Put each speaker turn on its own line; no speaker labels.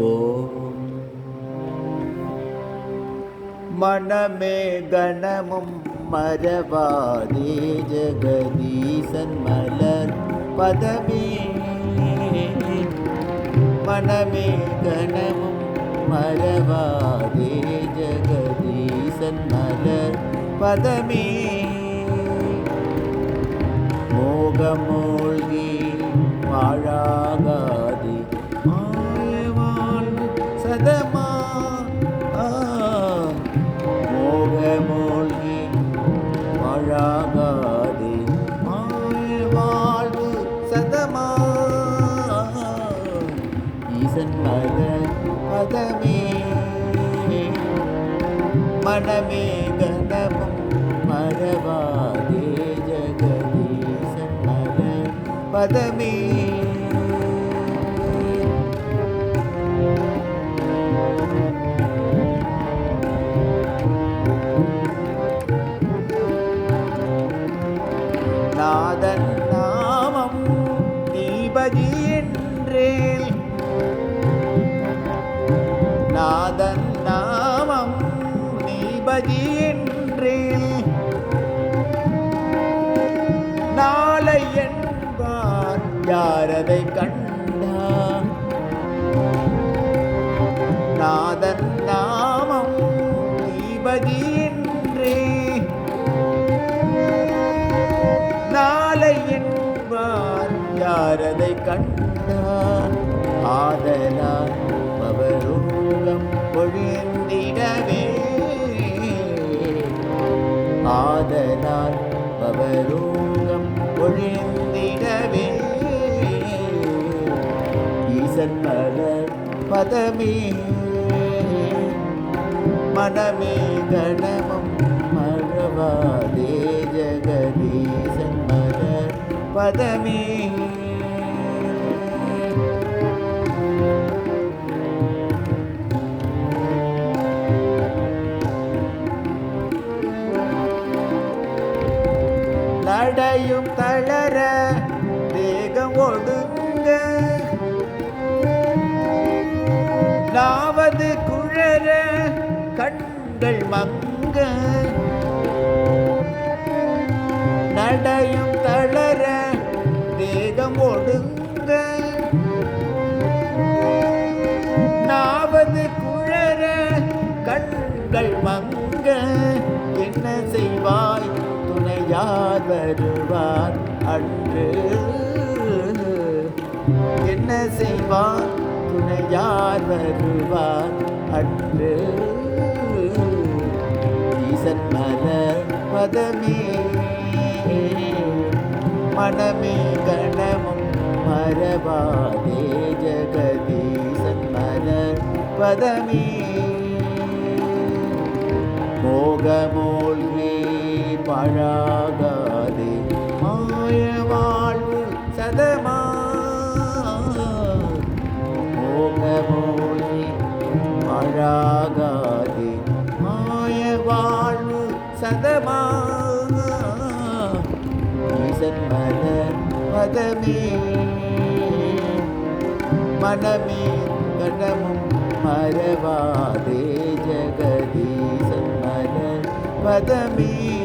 ஓ மனமே கணமும் மரபாதே ஜெகதீசன் மலர் பதமே. மனமே கணமும் மரபாதே ஜெகதீசன் மலர் பதமே. மோகமூழ்கி வாழாகாதே ஈசன் மக பதமே மனமே கனமும் மறவாதே ஜகதீசன் மதன் பதமே தீபதி நாளை என்பார் யாரதை கண்டார்? நாதன் நாமம் தீபதியின்றே நாளை என்பார் யாரதை கண்டார்? ஆதலால் பவரூலம் பொழிந்திடவே ஆதலால் பவரோகம் பொழிந்திடவே ஈசன் மலர் பதமே. மனமே கணமும் மறவாதே ஜெகதீசன் மலர் பதமே. தடையும் தளர தேகம் ஒடுங்க. நாவது குழற கண்கள் மங்க. நடையும் தளர தேகம் ஒடுங்க. நாவது குழற கண்கள் மங்க. என்ன செய்வாய்? யார் வருவார் அன்று? என்ன செய்வார்? துணை யார் வருவார் அன்று? ஈசன் மத பதமே மனமே கணமும் மரபாதே ஜகதீசன் மத பதமே மோகமோல்கி பழாகாதே. மாய வாழ்வு சதமா? மோகமோலி பழாகாதே. மாய வாழ்வு சதமா? ஈசன் மலர் மனமே கணமும் மறவாதே. ஜகதீசன் மத பதமே